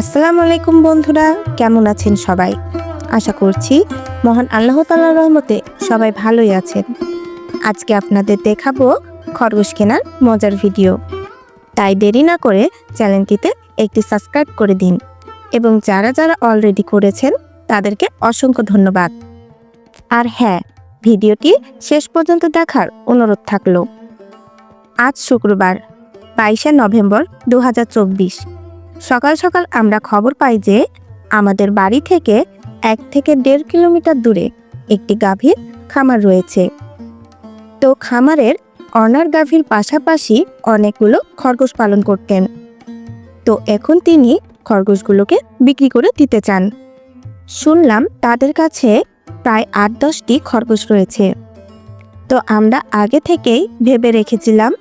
আসসালামু আলাইকুম বন্ধুরা, কেমন আছেন সবাই? আশা করছি মহান আল্লাহ তাল্লাহ রহমতে সবাই ভালোই আছেন। আজকে আপনাদের দেখাবো খরগোশ কেনার মজার ভিডিও। তাই দেরি না করে চ্যানেলটিতে একটি সাবস্ক্রাইব করে দিন এবং যারা যারা অলরেডি করেছেন, তাদেরকে অসংখ্য ধন্যবাদ। আর হ্যাঁ ভিডিওটি শেষ পর্যন্ত দেখার অনুরোধ থাকল। আজ শুক্রবার, বাইশে নভেম্বর দু হাজার চব্বিশ। সকাল সকাল আমরা খবর পাই যে আমাদের বাড়ি থেকে এক থেকে দেড় কিলোমিটার দূরে একটি গাভীর খামার রয়েছে। তো খামারের অনার গাভীর পাশাপাশি অনেকগুলো খরগোশ পালন করতেন। তো এখন তিনি খরগোশগুলোকে বিক্রি করে দিতে চান। শুনলাম তাদের কাছে প্রায় আট দশটি খরগোশ রয়েছে। তো আমরা আগে থেকেই ভেবে রেখেছিলাম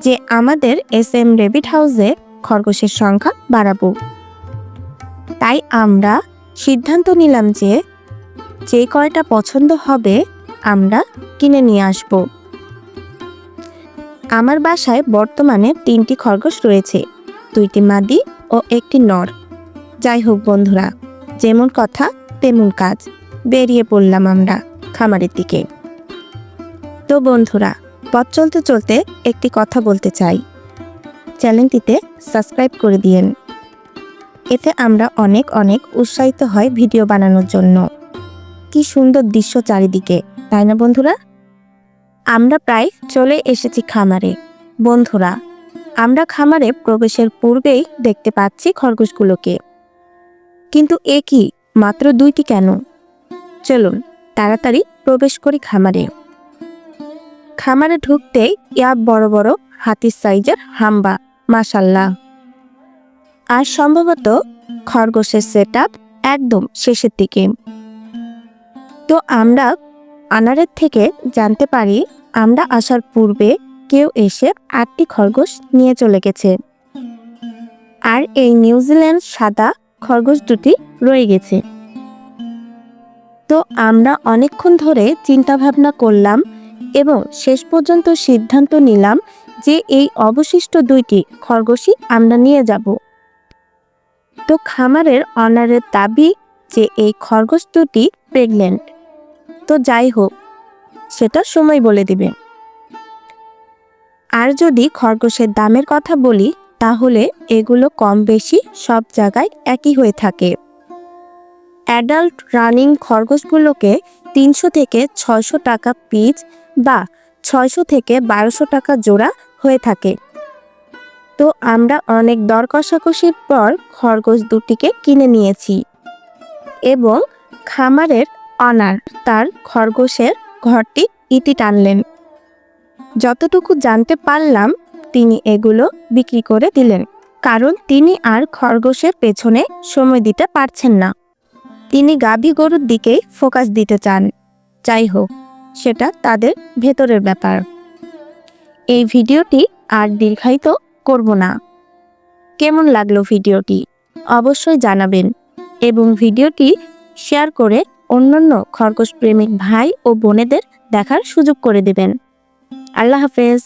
যে আমাদের এস এম রেবিট হাউসে খরগোশের সংখ্যা বাড়াবো। তাই আমরা সিদ্ধান্ত নিলাম যে যে কয়টা পছন্দ হবে আমরা কিনে নিয়ে আসব। আমার বাসায় বর্তমানে তিনটি খরগোশ রয়েছে, দুইটি মাদি ও একটি নর। যাই হোক বন্ধুরা, যেমন কথা তেমন কাজ, বেরিয়ে পড়লাম আমরা খামারের দিকে। তো বন্ধুরা, পথ চলতে চলতে একটি কথা বলতে চাই। চ্যানেলটিতে সাবস্ক্রাইব করে দিয়েন। এতে আমরা অনেক অনেক উৎসাহিত হয় ভিডিও বানানোর জন্য। কি সুন্দর দৃশ্য চারিদিকে, তাই না বন্ধুরা? আমরা প্রায় চলে এসেছি খামারে। বন্ধুরা, আমরা খামারে প্রবেশের পূর্বেই দেখতে পাচ্ছি খরগোশগুলোকে। কিন্তু এ কি, মাত্র দুইটি কেন? চলুন তাড়াতাড়ি প্রবেশ করি খামারে। খামারে ঢুকতেই ইয়া বড় বড় হাতির সাইজের হাম্বা মাসাল্লাহ আর সম্ভবত খরগোশের সেট একদম শেষের দিকে। তো আমরা আনারের থেকে জানতে পারি, আমরা আসার পূর্বে কেউ এসে আটটি খরগোশ নিয়ে চলে গেছে। আর এই নিউজিল্যান্ড সাদা খরগোশ দুটি রয়ে গেছে। তো আমরা অনেকক্ষণ ধরে চিন্তা ভাবনা করলাম এবং শেষ পর্যন্ত সিদ্ধান্ত নিলাম যে এই অবশিষ্ট দুইটি খরগোশই আমরা নিয়ে যাব। তো খামারের অনারের দাবি যে এই খরগোশ দুটি প্রেগনেন্ট তো যাই হোক, সেটা সময় বলে দিবে। আর যদি খরগোশের দামের কথা বলি, তাহলে এগুলো কম বেশি সব জায়গায় একই হয়ে থাকে। অ্যাডাল্ট রানিং খরগোশগুলোকে তিনশো থেকে ছয়শো টাকা পিচ বা ছয়শো থেকে বারোশো টাকা জোড়া হয়ে থাকে। তো আমরা অনেক দর কষাকষির পর খরগোশ দুটিকে কিনে নিয়েছি এবং খামারের অনার তার খরগোশের ঘরটি ইতি টানলেন। যতটুকু জানতে পারলাম, তিনি এগুলো বিক্রি করে দিলেন, কারণ তিনি আর খরগোশের পেছনে সময় দিতে পারছেন না। তিনি গাভী গরুর দিকেই ফোকাস দিতে চান। যাই হোক, সেটা তাদের ভেতরের ব্যাপার। এই ভিডিওটি আর দীর্ঘায়িত করব না। কেমন লাগল ভিডিওটি? অবশ্যই জানাবেন এবং ভিডিওটি শেয়ার করে অন্যান্য খরগোশ প্রেমিক ভাই ও বোনেদের দেখার সুযোগ করে দেবেন। আল্লাহ হাফেজ।